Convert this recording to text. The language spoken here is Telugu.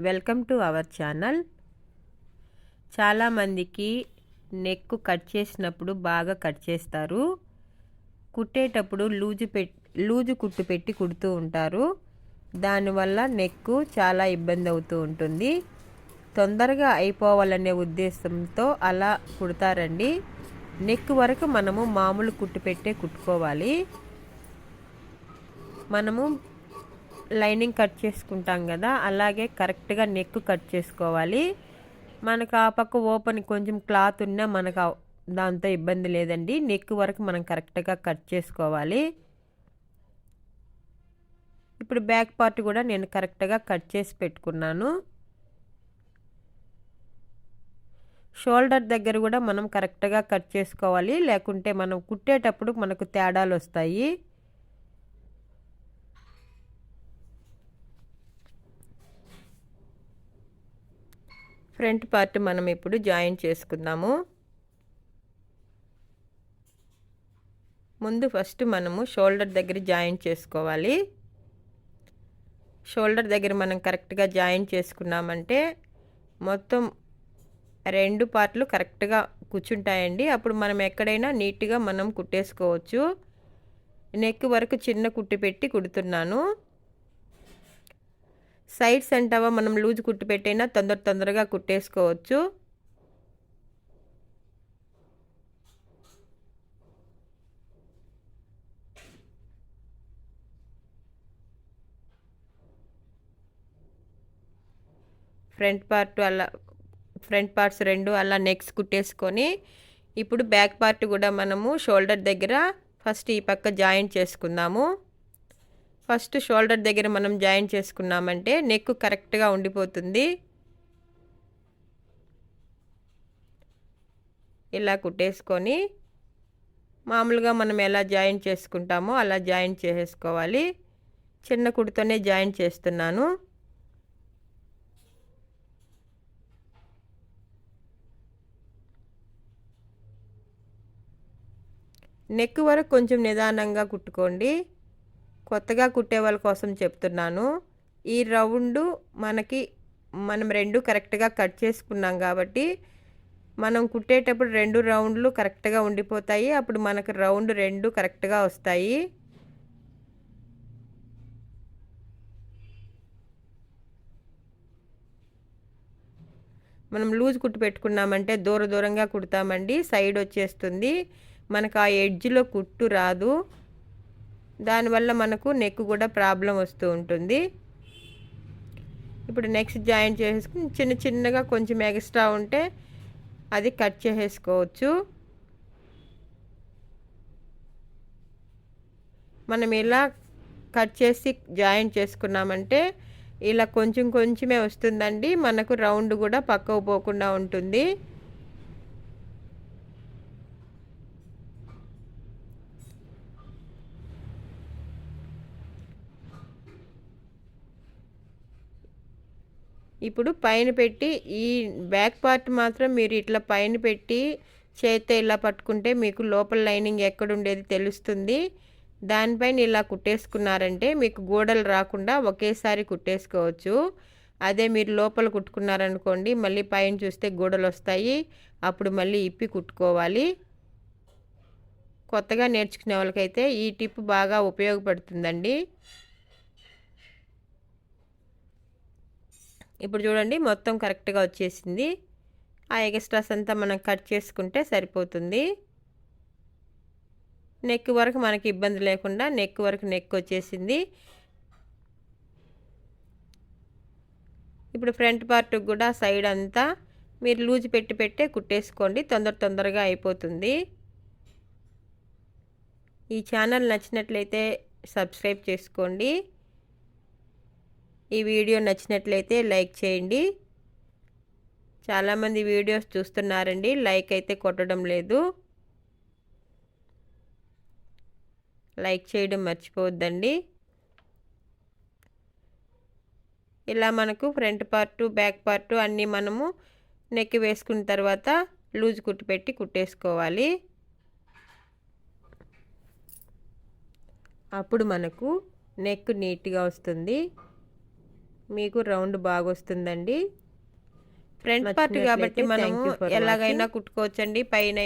Welcome to our channel. చాలామందికి నెక్ కట్ చేసినప్పుడు బాగా కట్ చేస్తారు. కుట్టేటప్పుడు లూజు పెట్ లూజు కుట్టు పెట్టి కుడుతూ ఉంటారు. దానివల్ల నెక్ చాలా ఇబ్బంది అవుతూ ఉంటుంది. తొందరగా అయిపోవాలనే ఉద్దేశంతో అలా కుడతారండి. నెక్ వరకు మనము మామూలు కుట్టు పెట్టే కుట్టుకోవాలి. మనము లైనింగ్ కట్ చేసుకుంటాం కదా అలాగే కరెక్ట్గా నెక్ కట్ చేసుకోవాలి. మనకు ఆ పక్క ఓపెన్ కొంచెం క్లాత్ ఉన్నా మనకు దాంతో ఇబ్బంది లేదండి. నెక్ వరకు మనం కరెక్ట్గా కట్ చేసుకోవాలి. ఇప్పుడు బ్యాక్ పార్ట్ కూడా నేను కరెక్ట్గా కట్ చేసి పెట్టుకున్నాను. షోల్డర్ దగ్గర కూడా మనం కరెక్ట్గా కట్ చేసుకోవాలి. లేకుంటే మనం కుట్టేటప్పుడు మనకు తేడాలు వస్తాయి. ఫ్రంట్ పార్ట్ మనం ఇప్పుడు జాయిన్ చేసుకుందాము. ముందు ఫస్ట్ మనము షోల్డర్ దగ్గర జాయిన్ చేసుకోవాలి. షోల్డర్ దగ్గర మనం కరెక్ట్గా జాయిన్ చేసుకున్నామంటే మొత్తం రెండు పార్ట్లు కరెక్ట్గా కూర్చుంటాయండి. అప్పుడు మనం ఎక్కడైనా నీట్గా మనం కుట్టేసుకోవచ్చు. నెక్ వరకు చిన్న కుట్టి పెట్టి కుడుతున్నాను. సైడ్స్ అంటావా? మనం లూజ్ కుట్టు పెట్టైనా తొందర తొందరగా కుట్టేసుకోవచ్చు. ఫ్రంట్ పార్ట్ అలా ఫ్రంట్ పార్ట్స్ రెండు అలా నెక్స్ కుట్టేసుకొని ఇప్పుడు బ్యాక్ పార్ట్ కూడా మనము షోల్డర్ దగ్గర ఫస్ట్ ఈ పక్క జాయింట్ చేసుకుందాము. ఫస్ట్ షోల్డర్ దగ్గర మనం జాయిన్ చేసుకున్నామంటే నెక్ కరెక్ట్గా ఉండిపోతుంది. ఇలా కుట్టేసుకొని మామూలుగా మనం ఎలా జాయిన్ చేసుకుంటామో అలా జాయిన్ చేసేసుకోవాలి చిన్న కుడితోనే జాయిన్ చేస్తున్నాను. నెక్ వరకు కొంచెం నిదానంగా కుట్టుకోండి. కొత్తగా కుట్టే వాళ్ళ కోసం చెప్తున్నాను. ఈ రౌండ్ మనకి మనం రెండు కరెక్ట్గా కట్ చేసుకున్నాం కాబట్టి మనం కుట్టేటప్పుడు రెండు రౌండ్లు కరెక్ట్గా ఉండిపోతాయి. అప్పుడు మనకు రౌండ్ రెండు కరెక్ట్గా వస్తాయి. మనం లూజ్ కుట్టు పెట్టుకున్నామంటే దూర దూరంగా కుడతామండి. సైడ్ వచ్చేస్తుంది. మనకు ఆ ఎడ్జ్లో కుట్టు రాదు. దానివల్ల మనకు నెక్ కూడా ప్రాబ్లం వస్తూ ఉంటుంది. ఇప్పుడు నెక్స్ట్ జాయిన్ చేసేసుకుని చిన్న చిన్నగా కొంచెం ఎక్స్ట్రా ఉంటే అది కట్ చేసేసుకోవచ్చు. మనం ఇలా కట్ చేసి జాయిన్ చేసుకున్నామంటే ఇలా కొంచెం కొంచెమే వస్తుందండి. మనకు రౌండ్ కూడా పక్కకు పోకుండా ఉంటుంది. ఇప్పుడు పైన పెట్టి ఈ బ్యాక్ పార్ట్ మాత్రం మీరు ఇట్లా పైన పెట్టి చేతితో ఇలా పట్టుకుంటే మీకు లోపల లైనింగ్ ఎక్కడుండేది తెలుస్తుంది. దానిపైన ఇలా కుట్టేసుకున్నారంటే మీకు గోడలు రాకుండా ఒకేసారి కుట్టేసుకోవచ్చు. అదే మీరు లోపల కుట్టుకున్నారనుకోండి మళ్ళీ పైన చూస్తే గోడలు వస్తాయి. అప్పుడు మళ్ళీ ఇప్పి కుట్టుకోవాలి. కొత్తగా నేర్చుకునే వాళ్ళకైతే ఈ టిప్ బాగా ఉపయోగపడుతుందండి. ఇప్పుడు చూడండి మొత్తం కరెక్ట్గా వచ్చేసింది. ఆ ఎగ్స్ట్రాస్ అంతా మనం కట్ చేసుకుంటే సరిపోతుంది. నెక్ వరకు మనకి ఇబ్బంది లేకుండా నెక్ వరకు నెక్ వచ్చేసింది. ఇప్పుడు ఫ్రంట్ పార్ట్ కూడా సైడ్ అంతా మీరు లూజ్ పెట్టి పెట్టే కుట్టేసుకోండి తొందర తొందరగా అయిపోతుంది. ఈ ఛానల్ నచ్చినట్లయితే సబ్స్క్రైబ్ చేసుకోండి. ఈ వీడియో నచ్చినట్లయితే లైక్ చేయండి. చాలామంది వీడియోస్ చూస్తున్నారండి. లైక్ అయితే కొట్టడం లేదు. లైక్ చేయడం మర్చిపోవద్దండి. ఇలా మనకు ఫ్రంట్ పార్టు బ్యాక్ పార్టు అన్నీ మనము నెక్ వేసుకున్న తర్వాత లూజ్ కుట్టు పెట్టి కుట్టేసుకోవాలి. అప్పుడు మనకు నెక్ నీట్గా వస్తుంది. మీకు రౌండ్ బాగా వస్తుందండి ఫ్రంట్ పార్ట్ కాబట్టి మనం ఎలాగైనా. కుట్టుకోవచ్చండి పైన